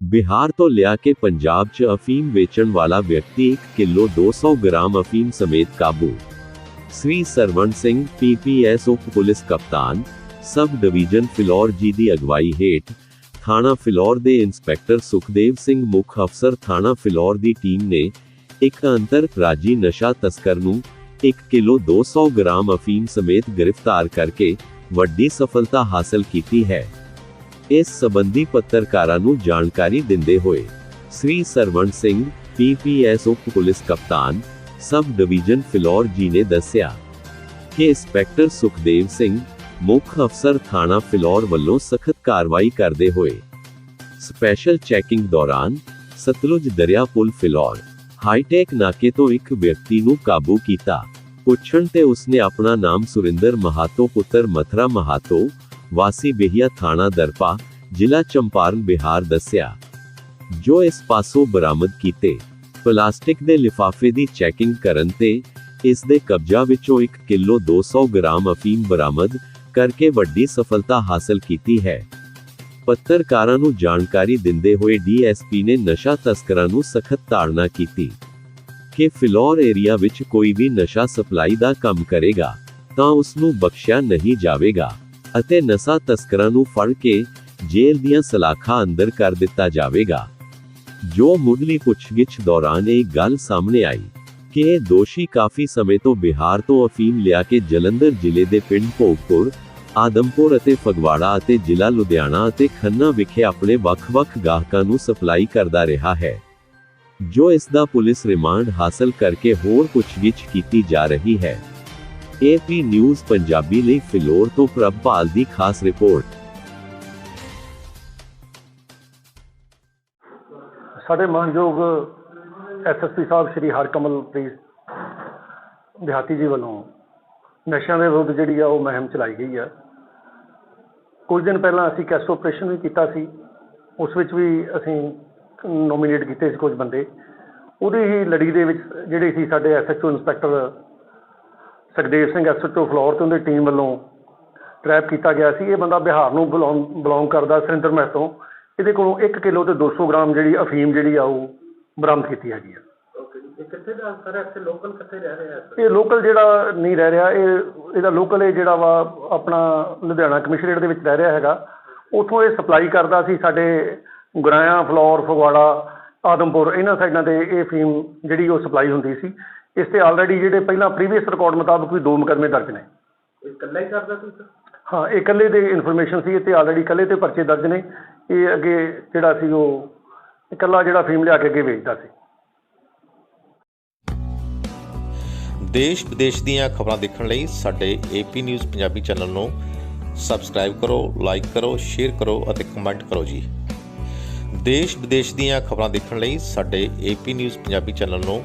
ਬਿਹਾਰ ਤੋਂ ਲਿਆ ਕੇ ਪੰਜਾਬ 'ਚ ਅਫੀਮ ਵੇਚਣ ਵਾਲਾ ਵਿਅਕਤੀ 1 ਕਿਲੋ 200 ਗ੍ਰਾਮ ਅਫੀਮ ਸਮੇਤ ਕਾਬੂ। ਸ੍ਰੀ ਸਰਵਣ ਸਿੰਘ ਪੀਪੀਐਸ ਉਪ ਪੁਲਿਸ ਕਪਤਾਨ, ਸਬ ਡਿਵੀਜ਼ਨ ਫਿਲੌਰ ਜੀ ਦੀ ਅਗਵਾਈ ਹੇਠ, ਥਾਣਾ ਫਿਲੌਰ ਦੇ ਇੰਸਪੈਕਟਰ ਸੁਖਦੇਵ ਸਿੰਘ ਮੁੱਖ ਅਫਸਰ ਥਾਣਾ ਫਿਲੌਰ ਦੀ ਟੀਮ ਨੇ ਇੱਕ ਅੰਤਰ ਰਾਜੀ ਨਸ਼ਾ ਤਸਕਰ ਨੂੰ 1 ਕਿਲੋ 200 ਗ੍ਰਾਮ ਅਫੀਮ ਸਮੇਤ ਗ੍ਰਿਫਤਾਰ ਕਰਕੇ ਵੱਡੀ ਸਫਲਤਾ ਹਾਸਲ ਕੀਤੀ ਹੈ। ਇਸ ਸਬੰਧੀ ਪੱਤਰਕਾਰਾਂ ਨੂੰ ਜਾਣਕਾਰੀ ਦਿੰਦੇ ਹੋਏ ਸ੍ਰੀ ਸਰਵਣ ਸਿੰਘ ਪੀਪੀਐਸ ਉਪ ਪੁਲਿਸ ਕਪਤਾਨ, ਸਬ ਡਿਵੀਜ਼ਨ ਫਿਲੌਰ ਜੀ ਨੇ ਦੱਸਿਆ ਕਿ ਇੰਸਪੈਕਟਰ ਸੁਖਦੇਵ ਸਿੰਘ, ਮੁੱਖ ਅਫਸਰ ਥਾਣਾ ਫਿਲੌਰ ਵੱਲੋਂ ਸਖਤ ਕਾਰਵਾਈ ਕਰਦੇ ਹੋਏ ਸਪੈਸ਼ਲ ਚੈਕਿੰਗ ਦੌਰਾਨ ਸਤਲੁਜ ਦਰਿਆ ਪੁਲ ਫਿਲੌਰ ਹਾਈਟੈਕ ਨਾਕੇ ਤੋਂ ਇੱਕ ਵਿਅਕਤੀ ਨੂੰ ਕਾਬੂ ਕੀਤਾ। ਪੁੱਛਣ ਤੇ ਉਸਨੇ ਆਪਣਾ ਨਾਮ ਸੁਰਿੰਦਰ ਮਹਾਤੋ, ਪੁੱਤਰ ਮਥਰਾ ਮਹਾਤੋ ਵਾਸੀ ਬੇਹੀਆ ਥਾਣਾ ਦਰਪਾ, ਜ਼ਿਲ੍ਹਾ ਚੰਪਾਰਨ ਬਿਹਾਰ ਦੱਸਿਆ। ਜੋ ਇਸ ਪਾਸੋਂ ਬਰਾਮਦ ਕੀਤੇ, ਪਲਾਸਟਿਕ ਦੇ ਲਿਫਾਫੇ ਦੀ ਚੈਕਿੰਗ ਕਰਨ ਤੇ ਇਸ ਦੇ ਕਬਜ਼ਾ ਵਿੱਚੋਂ 1 ਕਿਲੋ 200 ਗ੍ਰਾਮ ਅਫੀਮ ਬਰਾਮਦ ਕਰਕੇ ਵੱਡੀ ਸਫਲਤਾ ਹਾਸਲ ਕੀਤੀ ਹੈ। ਪੱਤਰਕਾਰਾਂ ਨੂੰ ਜਾਣਕਾਰੀ ਦਿੰਦੇ ਹੋਏ ਡੀਐਸਪੀ ਨੇ ਨਸ਼ਾ ਤਸਕਰਾਂ ਨੂੰ ਸਖਤ ਤਾੜਨਾ ਕੀਤੀ ਕਿ ਫਿਲੌਰ ਏਰੀਆ ਵਿੱਚ ਕੋਈ ਵੀ ਨਸ਼ਾ ਸਪਲਾਈ ਦਾ ਕੰਮ ਕਰੇਗਾ, ਤਾਂ ਉਸ ਨੂੰ ਬਖਸ਼ਿਆ ਨਹੀਂ ਜਾਵੇਗਾ। ਅਤੇ ਨਸ਼ਾ ਤਸਕਰਾਂ ਨੂੰ ਫੜ ਕੇ ਜੇਲ੍ਹ ਦੀਆਂ ਸਲਾਖਾਂ ਅੰਦਰ ਕਰ ਦਿੱਤਾ ਜਾਵੇਗਾ। ਜੋ ਮੁੱਢਲੀ ਪੁੱਛਗਿੱਛ ਦੌਰਾਨ ਇਹ ਗੱਲ ਸਾਹਮਣੇ ਆਈ ਕਿ ਇਹ ਦੋਸ਼ੀ ਕਾਫੀ ਸਮੇਂ ਤੋਂ ਬਿਹਾਰ ਤੋਂ ਅਫੀਮ ਲਿਆ ਕੇ ਜਲੰਧਰ ਜ਼ਿਲ੍ਹੇ ਦੇ ਪਿੰਡ ਭੋਗਪੁਰ, ਆਦਮਪੁਰ ਅਤੇ ਫਗਵਾੜਾ ਅਤੇ ਜ਼ਿਲ੍ਹਾ ਲੁਧਿਆਣਾ ਅਤੇ ਖੰਨਾ ਵਿਖੇ ਆਪਣੇ ਵੱਖ-ਵੱਖ ਗਾਹਕਾਂ ਨੂੰ ਸਪਲਾਈ ਕਰਦਾ ਰਿਹਾ ਹੈ। ਜੋ ਇਸ ਦਾ ਪੁਲਿਸ ਰਿਮਾਂਡ ਹਾਸਲ ਕਰਕੇ ਹੋਰ ਪੁੱਛਗਿੱਛ ਕੀਤੀ ਜਾ ਰਹੀ ਹੈ। ਏਪੀ ਨਿਊਜ਼ ਪੰਜਾਬੀ ਲਈ ਫਿਲੌਰ ਤੋਂ ਪ੍ਰਭਪਾਲ ਦੀ ਖਾਸ ਰਿਪੋਰਟ। ਸਾਡੇ ਮਾਨਯੋਗ ਐਸਐਸਪੀ ਸਾਹਿਬ ਸ਼੍ਰੀ ਹਰਕਮਲਪ੍ਰੀਤ ਦਿਹਾਤੀ ਜੀ ਵੱਲੋਂ ਨਸ਼ਿਆਂ ਦੇ ਵਿਰੁੱਧ ਜਿਹੜੀ ਆ ਉਹ ਮੁਹਿੰਮ ਚਲਾਈ ਗਈ ਆ। ਕੁਝ ਦਿਨ ਪਹਿਲਾਂ ਅਸੀਂ ਕੈਸਟ ਆਪਰੇਸ਼ਨ ਵੀ ਕੀਤਾ ਸੀ, ਉਸ ਵਿੱਚ ਵੀ ਅਸੀਂ ਨੋਮੀਨੇਟ ਕੀਤੇ ਸੀ ਕੁਝ ਬੰਦੇ। ਉਹਦੀ ਹੀ ਲੜੀ ਦੇ ਵਿੱਚ ਜਿਹੜੇ ਸੀ ਸਾਡੇ SHO inspector Sukhdev Singh SHO Phillaur ਤੇ ਉਹਦੀ ਟੀਮ ਵੱਲੋਂ ਟਰੈਪ ਕੀਤਾ ਗਿਆ ਸੀ। ਇਹ ਬੰਦਾ ਬਿਹਾਰ ਨੂੰ ਬਿਲੋਂਗ ਕਰਦਾ ਸੁਰਿੰਦਰ ਮਹਿਤੋਂ। ਇਹਦੇ ਕੋਲੋਂ 1 ਕਿਲੋ ਤੇ 200 ਗ੍ਰਾਮ ਜਿਹੜੀ ਅਫੀਮ ਜਿਹੜੀ ਆ ਉਹ ਬਰਾਮਦ ਕੀਤੀ ਹੈਗੀ ਆ। ਇਹ ਕਿੱਥੇ ਦਾ ਸਰ? ਇੱਥੇ ਲੋਕਲ ਕਿੱਥੇ ਰਹਿ ਰਿਹਾ ਹੈ ਇਹ ਲੋਕਲ ਜਿਹੜਾ ਨਹੀਂ ਰਹਿ ਰਿਹਾ ਇਹ ਇਹਦਾ ਲੋਕਲ ਇਹ ਜਿਹੜਾ ਵਾ ਆਪਣਾ ਲੁਧਿਆਣਾ ਕਮਿਸ਼ਨਰੇਟ ਦੇ ਵਿੱਚ ਰਹਿ ਰਿਹਾ ਹੈਗਾ। ਉਥੋਂ ਇਹ ਸਪਲਾਈ ਕਰਦਾ ਸੀ ਸਾਡੇ ਗੁਰਾਇਆ ਫਲੋਰ ਫਗਵਾੜਾ ਆਦਮਪੁਰ ਇਹਨਾਂ ਸਾਈਡਾਂ ਤੇ ਇਹ ਫੀਮ ਜਿਹੜੀ ਉਹ ਸਪਲਾਈ ਹੁੰਦੀ ਸੀ। ਇਸ ਤੇ ਆਲਰੇਡੀ ਜਿਹੜੇ ਪਹਿਲਾਂ ਪ੍ਰੀਵੀਅਸ ਰਿਕਾਰਡ ਮੁਤਾਬਕ ਵੀ ਦੋ ਮੁਕੱਦਮੇ ਦਰਜ ਨੇ। ਇਹ ਇਕੱਲਾ ਹੀ ਕਰਦਾ ਸੀ ਸਰ? ਹਾਂ ਇਹ ਇਕੱਲੇ ਦੇ ਇਨਫੋਰਮੇਸ਼ਨ ਸੀ ਤੇ ਆਲਰੇਡੀ ਇਕੱਲੇ ਤੇ ਪਰਚੇ ਦਰਜ ਨੇ। ਇਹ ਅੱਗੇ ਜਿਹੜਾ ਸੀ ਉਹ ਇਕੱਲਾ ਜਿਹੜਾ ਫੀਮ ਲਿਆ ਕੇ ਅੱਗੇ ਵੇਚਦਾ ਸੀ। ਦੇਸ਼ ਵਿਦੇਸ਼ ਦੀਆਂ ਖਬਰਾਂ ਦੇਖਣ ਲਈ ਸਾਡੇ ਏਪੀ ਨਿਊਜ਼ ਪੰਜਾਬੀ ਚੈਨਲ ਨੂੰ ਸਬਸਕ੍ਰਾਈਬ ਕਰੋ ਲਾਈਕ ਕਰੋ ਸ਼ੇਅਰ ਕਰੋ ਅਤੇ ਕਮੈਂਟ ਕਰੋ ਜੀ। ਦੇਸ਼ ਵਿਦੇਸ਼ ਦੀਆਂ ਖਬਰਾਂ ਦੇਖਣ ਲਈ ਸਾਡੇ ਏਪੀ ਨਿਊਜ਼ ਪੰਜਾਬੀ ਚੈਨਲ ਨੂੰ